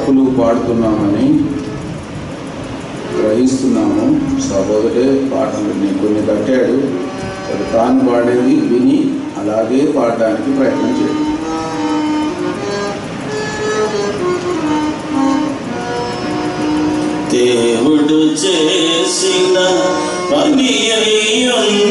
తప్పులు పాడుతున్నామని గ్రహిస్తున్నాము. సహోదరే పాటలు కొన్ని కట్టాడు. అది తాను పాడేది విని అలాగే పాడడానికి ప్రయత్నం చేయండి దేవుడు చేసిన పని అయ్యున్నాము.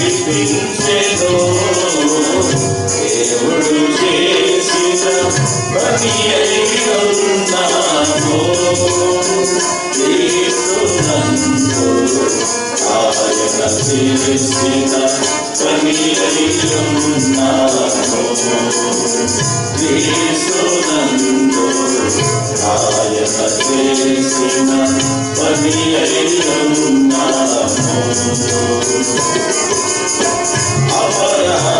వారిని నడిపించెను దేవుడు చేసిన పని అయ్యున్నాము క్రీస్తునందు ఆయన చేసిన పని అయ్యున్నాము य सदेशिन परियैरं नामो अपरः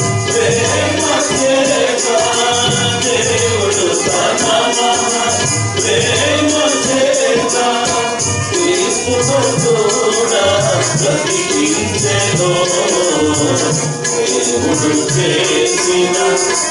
బ్రతికించెను దేవుడు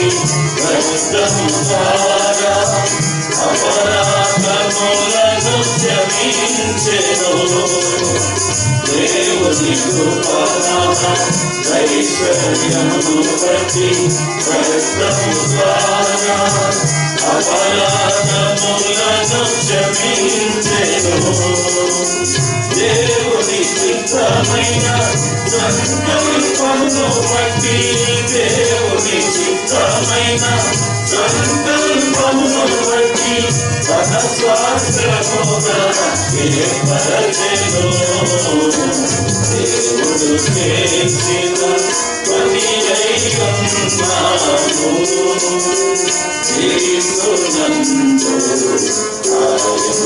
అయ్యున్నాము దేవుని ద్వారా అపరాధములను క్షమించెను దేవుని చిత్తమైన సంకల్పమును బట్టి దేవుని చిత్తమైన దేవుడు చేసిన పని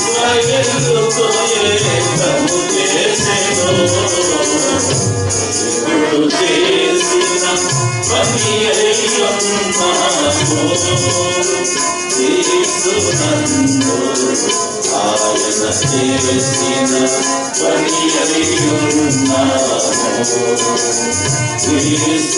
Israel,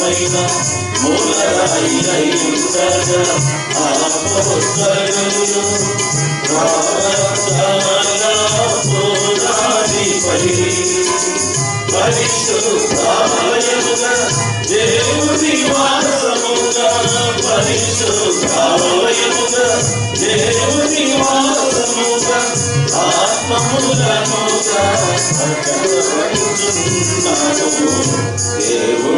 చేసిన మూలరాయిగా పునాదిపై ముఖ్యమైన మూలరాయిగా పునాదిపై పరిశుద్ధాలయముగా దేవుని వాసముగా పరిశుద్ధాలయముగా దేవుని వాసముగా ఆత్మములముగా అక్కడున్నాము దేవుడు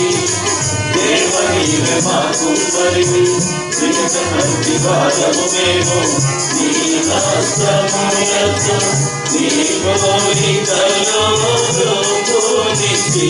మాకు పరిమి చిరవంటి వాదము మేము నీ రాష్ట్రములకు నీ మాలికలో దొరుకునిచ్చి